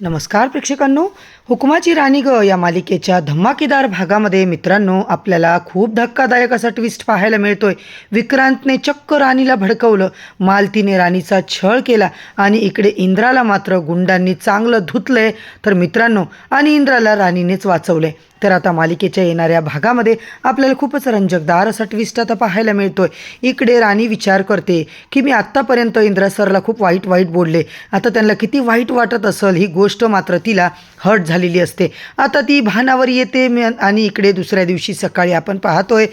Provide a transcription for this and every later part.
नमस्कार प्रेक्षकांनो. हुकुमाची राणी ग या मालिकेच्या धमाकेदार भागामध्ये मित्रांनो आपल्याला खूप धक्कादायक असा ट्विस्ट पाहायला मिळतोय. विक्रांतने चक्क राणीला भडकवलं. मालतीने राणीचा छळ केला आणि इकडे इंद्राला मात्र गुंडांनी चांगलं धुतलंय. तर मित्रांनो आणि इंद्राला राणीनेच वाचवलंय. तर आता मालिकेच्या येणाऱ्या भागामध्ये आपल्याला खूपच रंजकदार असा ट्विस्ट आता पाहायला मिळतोय. इकडे राणी विचार करते की मी आत्तापर्यंत इंद्रा सरला खूप वाईट वाईट बोलले. आता त्यांना किती वाईट वाटत असेल ही गोष्ट मात्र तिला हर्ट झालेली असते. आता ती भानावर येते आणि इकडे दुसऱ्या दिवशी सकाळी आपण पाहतोय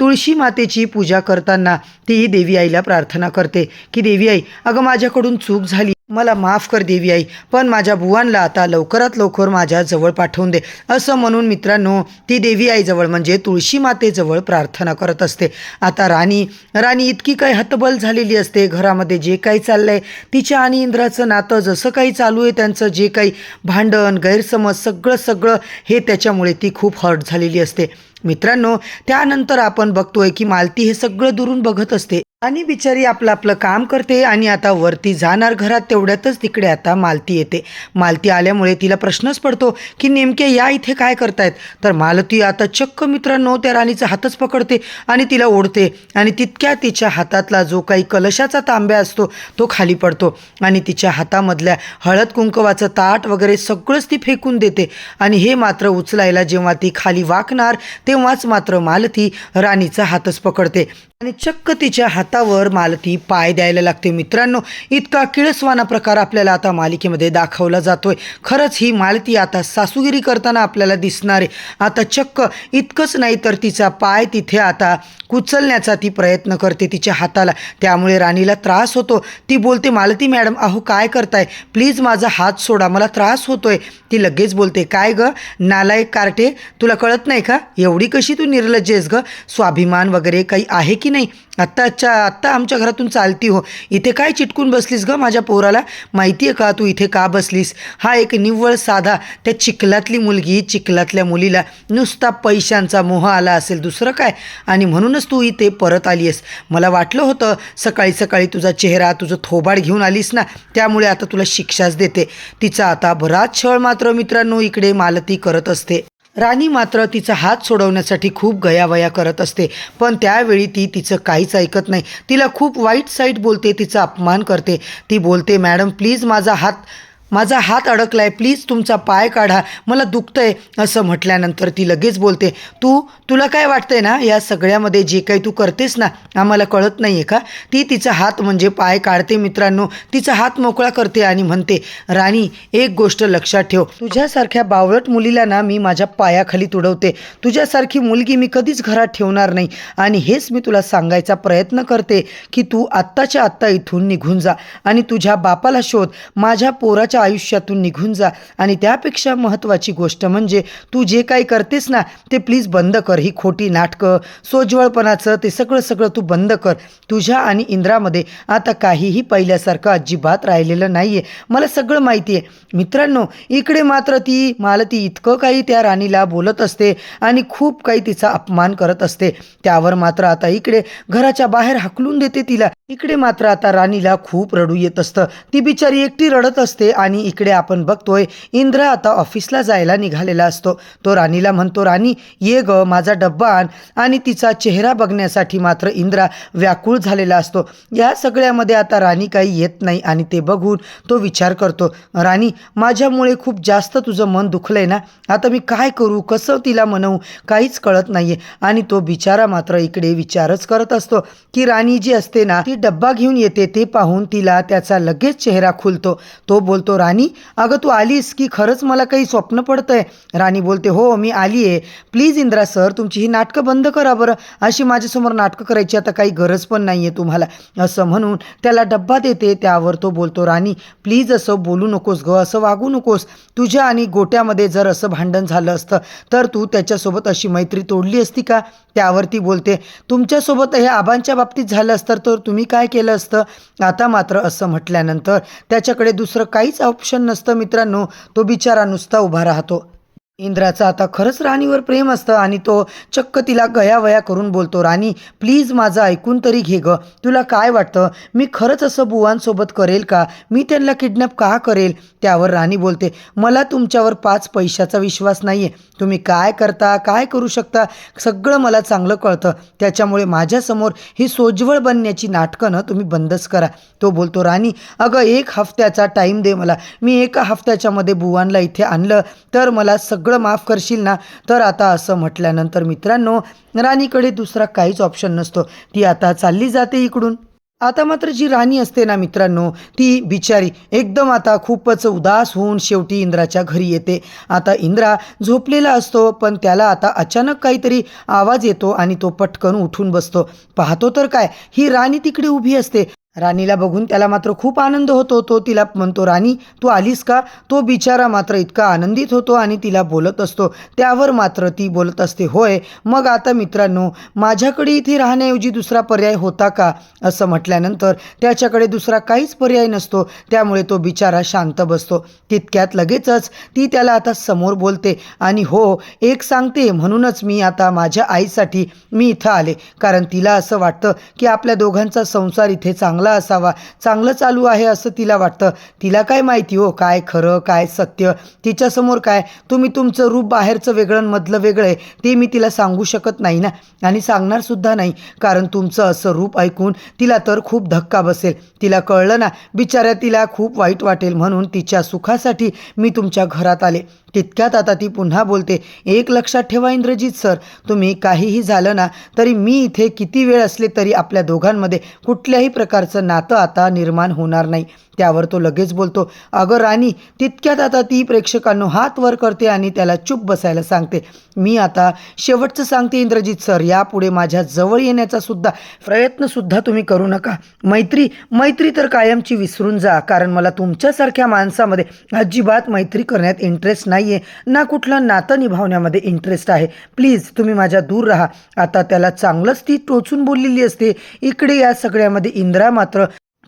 तुळशी मातेची पूजा करताना ती देवी आईला प्रार्थना करते की देवी आई अगं माझ्याकडून चूक झाली मला माफ कर देवी आई पण माझ्या बुवांना आता लवकरात लवकर माझ्या जवळ पाठवून दे. असं म्हणून मित्रांनो ती देवी आईजवळ म्हणजे तुळशी मातेजवळ प्रार्थना करत असते. आता राणी राणी इतकी काही हतबल झालेली असते. घरामध्ये जे काही चाललंय तिच्या आणि इंद्राचं नातं जसं काही चालू आहे त्यांचं जे काही भांडण गैरसमज सगळं सगळं हे त्याच्यामुळे ती खूप हर्ट झालेली असते. मित्रांनो त्यानंतर आपण बघतोय की मालती हे सगळं दुरून बघत असते. आणि बिचारी आपलं आपलं काम करते आणि आता वरती जाणार घरात तेवढ्यातच तिकडे आता मालती येते. मालती आल्यामुळे तिला प्रश्नच पडतो की नेमके या इथे काय करतायत? तर मालती आता चक्क मित्रांनो त्या राणीचा हातच पकडते आणि तिला ओढते आणि तितक्या तिच्या हातातला जो काही कलशाचा तांब्या असतो तो खाली पडतो आणि तिच्या हातामधल्या हळद कुंकवाचं ताट वगैरे सगळंच ती फेकून देते आणि हे मात्र उचलायला जेव्हा ती खाली वाकणार तेव्हाच मात्र मालती राणीचा हातच पकडते. आणि चक्क तिच्या हातावर मालती पाय द्यायला लागते. मित्रांनो इतका किळसवाना प्रकार आपल्याला आता मालिकेमध्ये दाखवला जातोय. खरंच ही मालती आता सासूगिरी करताना आपल्याला दिसणार आहे. आता चक्क इतकंच नाही तर तिचा पाय तिथे आता कुचलण्याचा ती प्रयत्न करते तिच्या हाताला. त्यामुळे राणीला त्रास होतो. ती बोलते मालती मॅडम अहो काय करताय? प्लीज माझा हात सोडा मला त्रास होतोय. ती लगेच बोलते काय ग? नालायक कार्टे? तुला कळत नाही का? एवढी कशी तू निर्लज्जेस ग? स्वाभिमान वगैरे काही आहे की नाही? आत्ताच्या आत्ता आमच्या घरातून चालती हो. इथे काय चिटकून बसलीस ग माझ्या पोराला? माहिती आहे का तू इथे का बसलीस? हा एक निव्वळ साधा त्या चिखलातली मुलगी चिखलातल्या मुलीला नुसता पैशांचा मोह आला असेल दुसरं काय? आणि म्हणूनच तू इथे परत आली आहेस मला वाटलं होतं सकाळी सकाळी तुझा चेहरा तुझं थोबाड घेऊन आलीस ना त्यामुळे आता तुला शिक्षाच देते. तिचा आता बराच छळ मात्र मित्रांनो इकडे मालती करत असते. राणी मात्र तिचा हात सोडवण्यासाठी खूप गयावया करत असते. पण त्यावेळी ती तिचं काहीच ऐकत नाही. तिला खूप वाईट साईट बोलते तिचा अपमान करते. ती बोलते मॅडम प्लीज माझा हात माझा हात अडकलाय प्लीज तुमचा पाय काढा. मला दुखतंय असं म्हटल्यानंतर ती लगेच बोलते तू तुला काय वाटतंय ना या सगळ्यामध्ये जे काही तू करतेस ना आम्हाला कळत नाही आहे का? ती तिचा हात म्हणजे पाय काढते मित्रांनो. तिचा हात मोकळा करते आणि म्हणते राणी एक गोष्ट लक्षात ठेव. तुझ्यासारख्या बावळट मुलीला ना मी माझ्या पायाखाली तुडवते. तुझ्यासारखी मुलगी मी कधीच घरात ठेवणार नाही. आणि हेच मी तुला सांगायचा प्रयत्न करते की तू आत्ताच्या आत्ता इथून निघून जा. आणि तुझ्या बापाला शोध. माझ्या पोराच्या आयुष्यातून निघून जा. आणि त्यापेक्षा महत्त्वाची गोष्ट म्हणजे तू जे काही करतेस ना ते प्लीज बंद कर. ही खोटी नाटकं सोज्वळपणाचं ते सगळं सगळं तू बंद कर. तुझ्या आणि इंद्रामध्ये आता काहीही पहिल्यासारखं अजिबात राहिलेलं नाही आहे मला सगळं माहिती आहे मित्रांनो इकडे मात्र ती मालती इतकं काही त्या राणीला बोलत असते आणि खूप काही तिचा अपमान करत असते. त्यावर मात्र आता इकडे घराच्या बाहेर हाकलून देते तिला. इकडे मात्र आता राणीला खूप रडू येत असतं. ती बिचारी एकटी रडत असते आणि इकडे आपण बघतोय इंद्र आता ऑफिसला जायला निघालेला असतो. तो राणीला म्हणतो राणी ये ग माझा डब्बा आण. आणि तिचा चेहरा बघण्यासाठी मात्र इंद्रा व्याकुळ झालेला असतो. या सगळ्यामध्ये आता राणी काही येत नाही आणि ते बघून तो विचार करतो राणी माझ्यामुळे खूप जास्त तुझं मन दुखलंय ना? आता मी काय करू? कसं तिला म्हणवू काहीच कळत नाहीये. आणि तो बिचारा मात्र इकडे विचारच करत असतो की राणी जी असते ना ती डब्बा घेऊन येते ते पाहून तिला त्याचा लगेच चेहरा खुलतो. तो बोलतो राणी अगं तू आलीस की खरंच मला काही स्वप्न पडतंय. राणी बोलते हो मी आली आहे प्लीज इंद्रा सर तुमची ही नाटकं बंद करा बरं. अशी माझ्यासमोर नाटकं करायची आता काही गरज पण नाही आहे तुम्हाला. असं म्हणून त्याला डब्बा देते त्यावर तो बोलतो राणी प्लीज असं बोलू नकोस ग असं वागू नकोस. तुझ्या आणि गोट्यामध्ये जर असं भांडण झालं असतं तर तू त्याच्यासोबत अशी मैत्री तोडली असती का? त्यावरती बोलते तुमच्यासोबत हे आबांच्या बाबतीत झालं असतं तर तुम्ही काय केलं असतं? आता मात्र असं म्हटल्यानंतर त्याच्याकडे दुसरं काहीच ऑप्शन नसतं मित्रांनो. तो बिचारा नुसता उभा राहतो. इंद्राचं आता खरंच राणीवर प्रेम असतं आणि तो चक्क तिला गयावया करून बोलतो राणी प्लीज माझं ऐकून तरी घे ग. तुला काय वाटतं? मी खरंच असं बुवांसोबत करेल का? मी त्यांना किडनॅप का करेल? त्यावर राणी बोलते मला तुमच्यावर पाच पैशाचा विश्वास नाही आहे तुम्ही काय करता? काय करू शकता? सगळं मला चांगलं कळतं. त्याच्यामुळे माझ्यासमोर ही सोज्वळ बनण्याची नाटकं ना तुम्ही बंदच करा. तो बोलतो राणी अगं एक हफ्त्याचा टाईम दे मला. मी एका हफ्त्याच्यामध्ये बुवांना इथे आणलं तर मला सगळं माफ करशील ना? तर आता असं म्हटल्यानंतर मित्रांनो राणीकडे दुसरा काहीच ऑप्शन नसतो. ती आता चालली जाते इकडून. आता मात्र जी राणी असते ना मित्रांनो ती बिचारी एकदम आता खूपच उदास होऊन शेवटी इंद्राच्या घरी येते. आता इंद्रा झोपलेला असतो पण त्याला आता अचानक काहीतरी आवाज येतो आणि तो पटकन उठून बसतो. पाहतो तर काय ही राणी तिकडे उभी असते. राणीला बघून त्याला मात्र खूप आनंद होतो तो तिला म्हणतो राणी तू आलीस का? तो बिचारा मात्र इतका आनंदित होतो आणि तिला बोलत असतो. त्यावर मात्र ती बोलत असते होय मग आता मित्रांनो माझ्याकडे इथे राहण्याऐवजी दुसरा पर्याय होता का? असं म्हटल्यानंतर त्याच्याकडे दुसरा काहीच पर्याय नसतो. त्यामुळे तो बिचारा शांत बसतो. तितक्यात लगेचच ती त्याला आता समोर बोलते आणि हो एक सांगते म्हणूनच मी आता माझ्या आईसाठी मी इथं आले. कारण तिला असं वाटतं की आपल्या दोघांचा संसार इथे चांगला असावा चांगलं चालू आहे असं तिला वाटतं. तिला काय माहिती हो काय खरं काय सत्य? तिच्यासमोर काय? तुम्ही तुमचं रूप बाहेरचं वेगळं मधलं वेगळं आहे ते मी तिला सांगू शकत नाही ना? आणि सांगणार सुद्धा नाही. कारण तुमचं असं रूप ऐकून तिला तर खूप धक्का बसेल. तिला कळलं ना? बिचाऱ्या तिला खूप वाईट वाटेल म्हणून तिच्या सुखासाठी मी तुमच्या घरात आले. तितक्यात आता ती पुन्हा बोलते एक लक्षात ठेवा इंद्रजीत सर तुम्ही काहीही झालं ना तरी मी इथे किती वेळ असले तरी आपल्या दोघांमध्ये कुठल्याही प्रकारचं नातं आता निर्माण होणार नाही. त्यावर तो लगेच बोलतो अगं राणी तितक्यात आता ती प्रेक्षकांनो हात वर करते आणि त्याला चूप बसायला सांगते. मी आता शेवटचं सांगते इंद्रजित सर. यापुढे माझ्या जवळ येण्याचा सुद्धा तुम्ही करू नका. मैत्री मैत्री तर कायमची विसरून जा कारण मला तुमच्यासारख्या माणसामध्ये अजिबात मैत्री करण्यात इंटरेस्ट नाही आहे ना कुठलं नातं निभावण्यामध्ये इंटरेस्ट आहे. प्लीज तुम्ही माझ्या दूर राहा. आता त्याला चांगलंच ती टोचून बोललेली असते. इकडे या सगळ्यामध्ये इंद्रा मात्र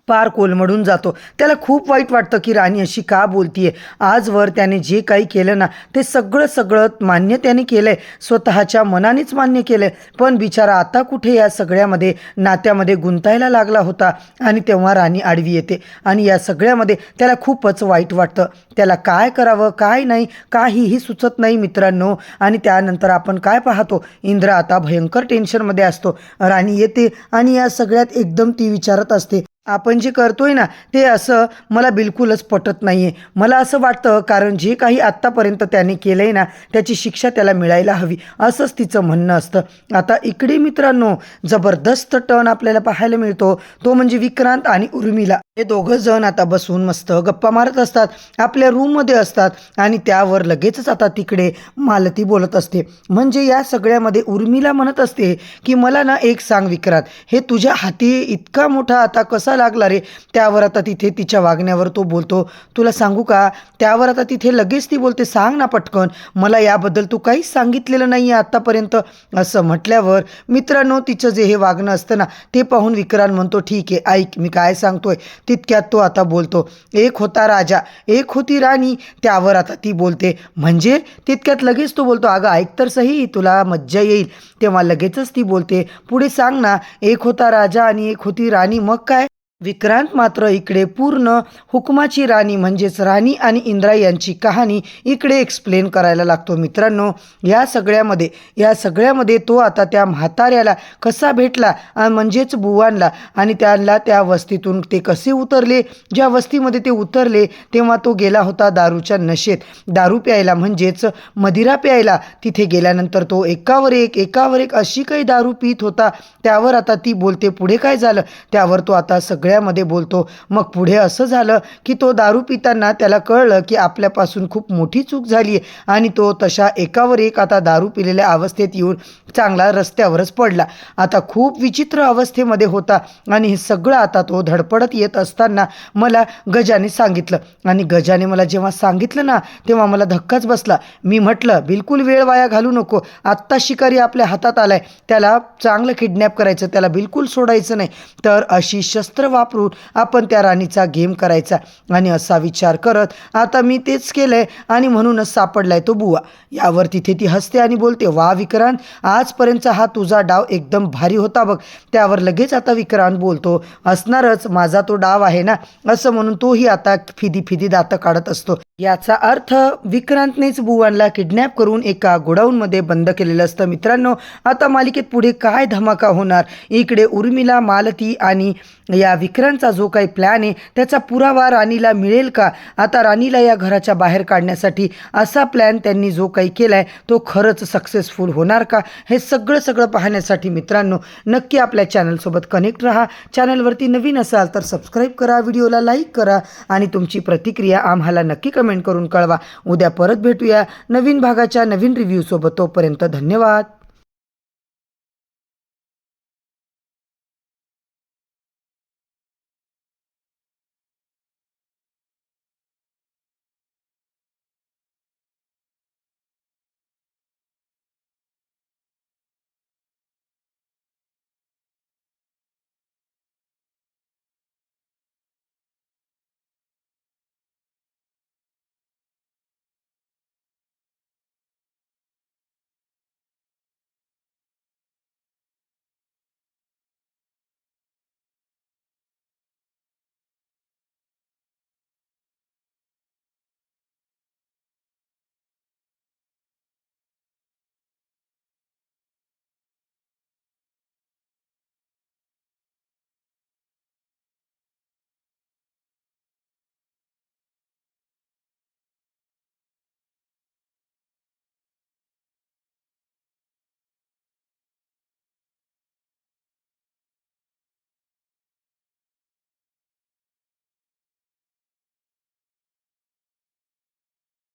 पार कोलमडून जातो. त्याला खूप वाईट वाटतं की राणी अशी का बोलतीये? आजवर त्याने जे काही केलं ना ते सगळं सगळं मान्य त्याने केलं आहे स्वतःच्या मनानेच मान्य केलं आहे पण बिचारा आता कुठे या सगळ्यामध्ये नात्यामध्ये गुंतायला लागला होता? आणि तेव्हा राणी आडवी येते. आणि या सगळ्यामध्ये त्याला खूपच वाईट वाटतं. त्याला काय करावं काय नाही काहीही सुचत नाही मित्रांनो. आणि त्यानंतर आपण काय पाहतो? इंद्र आता भयंकर टेन्शनमध्ये असतो. राणी येते आणि या सगळ्यात एकदम ती विचारत असते आपण जे करतोय ना ते असं मला बिलकुलच पटत नाही आहे मला असं वाटतं कारण जे काही आत्तापर्यंत त्याने केलं आहे ना त्याची शिक्षा त्याला मिळायला हवी असंच तिचं म्हणणं असतं. आता इकडे मित्रांनो जबरदस्त टर्न आपल्याला पाहायला मिळतो. तो म्हणजे विक्रांत आणि उर्मिला. हे दोघं जण आता बसून मस्त गप्पा मारत असतात. आपल्या रूममध्ये असतात आणि त्यावर लगेचच आता तिकडे मालती बोलत असते. म्हणजे या सगळ्यामध्ये उर्मिला म्हणत असते की मला ना एक सांग विक्रांत हे तुझ्या हाती इतका मोठा आता कसा लागला रे? त्यावर आता तिथे तिच्या वागण्यावर तो बोलतो तुला सांगू का? त्यावर आता तिथे लगेच ती बोलते सांग ना पटकन मला याबद्दल तू काहीच सांगितलेलं नाही आहे आत्तापर्यंत. असं म्हटल्यावर मित्रांनो तिचं जे हे वागणं असतं ना ते पाहून विक्रांत म्हणतो ठीक आहे ऐक मी काय सांगतोय? तितक्यात तो आता बोलतो एक होता राजा एक होती राणी. त्यावर आता ती बोलते म्हणजे? तितक्यात लगेच तो बोलतो अगं ऐक तर सही तुला मज्जा येईल. तेव्हा लगेचच ती बोलते पुढे सांग ना एक होता राजा आणि एक होती राणी मग काय? विक्रांत मात्र इकडे पूर्ण हुकमाची राणी म्हणजेच राणी आणि इंद्रा यांची कहाणी इकडे एक्सप्लेन करायला लागतो मित्रांनो. या सगळ्यामध्ये या सगळ्यामध्ये तो आता त्या म्हाताऱ्याला कसा भेटला म्हणजेच बुवांना आणि त्यांना त्या वस्तीतून ते कसे उतरले? ज्या वस्तीमध्ये ते उतरले तेव्हा तो गेला होता दारूच्या नशेत. दारू प्यायला म्हणजेच मदिरा प्यायला. तिथे गेल्यानंतर तो एकावर एक एकावर एक अशी काही दारू पित होता. त्यावर आता ती बोलते पुढे काय झालं? त्यावर तो आता सगळ्यामध्ये बोलतो. मग पुढे असं झालं की तो दारू पिताना त्याला कळलं की आपल्यापासून खूप मोठी चूक झाली आणि तो तशा एकावर एक आता दारू पिलेल्या अवस्थेत येऊन चांगला रस्त्यावरच पडला. आता खूप विचित्र अवस्थेमध्ये होता आणि हे सगळं आता तो धडपडत येत असताना मला गजाने सांगितलं. आणि गजाने मला जेव्हा सांगितलं ना तेव्हा मला धक्काच बसला. मी म्हटलं बिलकुल वेळ वाया घालू नको. आत्ता शिकारी आपल्या हातात आलाय. त्याला चांगलं किडनॅप करायचं त्याला बिलकुल सोडायचं नाही. तर अशी शस्त्र वापरून आपण त्या राणीचा गेम करायचा आणि असा विचार करत आता मी तेच केलंय आणि म्हणूनच सापडलाय तो बुवा. यावर तिथे ती हसते आणि बोलते वा विक्रांत आजपर्यंतचा हा तुझा डाव एकदम भारी होता बघ. त्यावर लगेच आता विक्रांत बोलतो असणारच माझा तो डाव आहे ना? असं म्हणून तोही आता फिदी फिदी दातं काढत असतो. याचा अर्थ विक्रांतनेच बुवांना किडनॅप करून एका गोडाऊनमध्ये बंद केलेलं असतं. मित्रांनो आता मालिकेत पुढे काय धमाका होणार? इकडे उर्मिला मालती आणि या विक्रांतचा जो काही प्लॅन आहे त्याचा पुरावा राणीला मिळेल का? आता राणीला या घराच्या बाहेर काढण्यासाठी असा प्लॅन त्यांनी जो काही केला आहे तो खरंच सक्सेसफुल होणार का? हे सगळं सगळं पाहण्यासाठी मित्रांनो नक्की आपल्या चॅनलसोबत कनेक्ट राहा. चॅनलवरती नवीन असाल तर सबस्क्राईब करा व्हिडिओला लाईक करा आणि तुमची प्रतिक्रिया आम्हाला नक्की कमेंट करून कळवा. उद्या परत भेटूया नवीन भागाच्या नवीन रिव्ह्यूसोबत तोपर्यंत धन्यवाद.